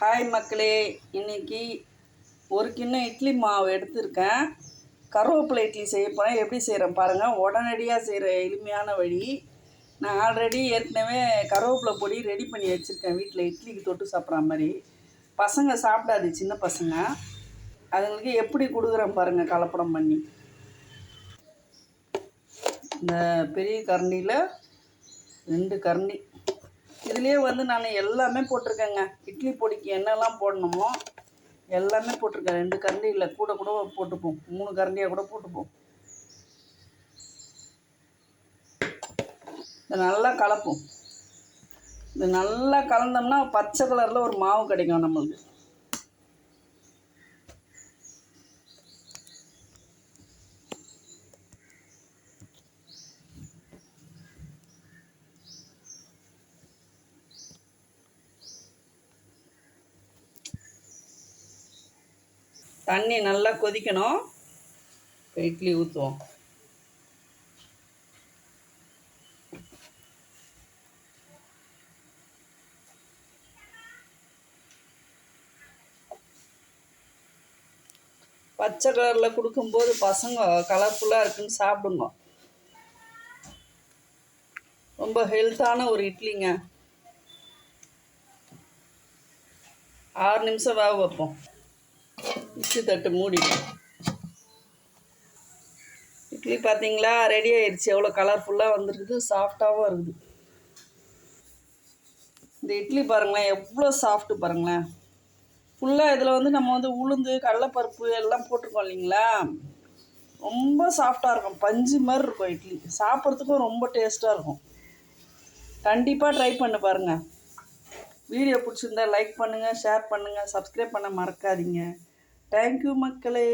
Hi மக்களே இன்றைக்கி ஒரு கிண்ணம் இட்லி மாவு எடுத்திருக்கேன். கருவேப்பிலை இட்லி செய்ய போகிறேன் எப்படி செய்கிறேன் பாருங்கள் உடனடியாக செய்கிற எளிமையான வழி. நான் ஆல்ரெடி ஏற்கனவே கருவேப்பிலை பொடி ரெடி பண்ணி வச்சுருக்கேன். வீட்டில் இட்லிக்கு தொட்டு சாப்பிட்ற மாதிரி. பசங்க சாப்பிடாது சின்ன பசங்க. அதுங்களுக்கு எப்படி கொடுக்குறேன் பாருங்கள் கலப்படம் பண்ணி. இந்த பெரிய கரண்டியில் ரெண்டு கரண்டி இதுலேயே வந்து நான் எல்லாமே போட்டிருக்கேங்க. இட்லி பொடிக்கு என்னெல்லாம் போடணுமோ எல்லாமே போட்டிருக்கேன். ரெண்டு கரண்டி இல்லை கூட கூட போட்டுப்போம். மூணு கரண்டியாக கூட போட்டுப்போம். இது நல்லா கலப்போம். இது நல்லா கலந்தோம்னா பச்சை கலரில் ஒரு மாவு கிடைக்கும் நம்மளுக்கு. தண்ணி நல்லா கொதிக்கணும். இப்போ இட்லி ஊற்றுவோம் பச்சை கலரில் கொடுக்கும்போது பசங்க கலர்ஃபுல்லாக இருக்குன்னு சாப்பிடுங்க. ரொம்ப ஹெல்த்தான ஒரு இட்லிங்க. ஆறு நிமிஷம் வேக வைப்போம். இட்லி தட்டு மூடிடும் இட்லி பார்த்தீங்களா ரெடி ஆயிடுச்சு எவ்வளோ கலர்ஃபுல்லாக வந்துருக்குது. சாஃப்டாகவும் இருக்குது. இந்த இட்லி பாருங்களேன். எவ்வளோ சாஃப்ட்டு பாருங்களேன். ஃபுல்லாக இதில் வந்து நம்ம வந்து உளுந்து கடலைப்பருப்பு எல்லாம் போட்டிருக்கோம் இல்லைங்களா? ரொம்ப சாஃப்டாக இருக்கும். பஞ்சு மாதிரி இருக்கும் இட்லி. சாப்பிட்றதுக்கும் ரொம்ப டேஸ்ட்டாக இருக்கும். கண்டிப்பாக ட்ரை பண்ணி பாருங்கள் வீடியோ பிடிச்சிருந்தா லைக் பண்ணுங்கள் ஷேர் பண்ணுங்கள் சப்ஸ்கிரைப் பண்ண மறக்காதீங்க. தேங்க்யூ மக்களே.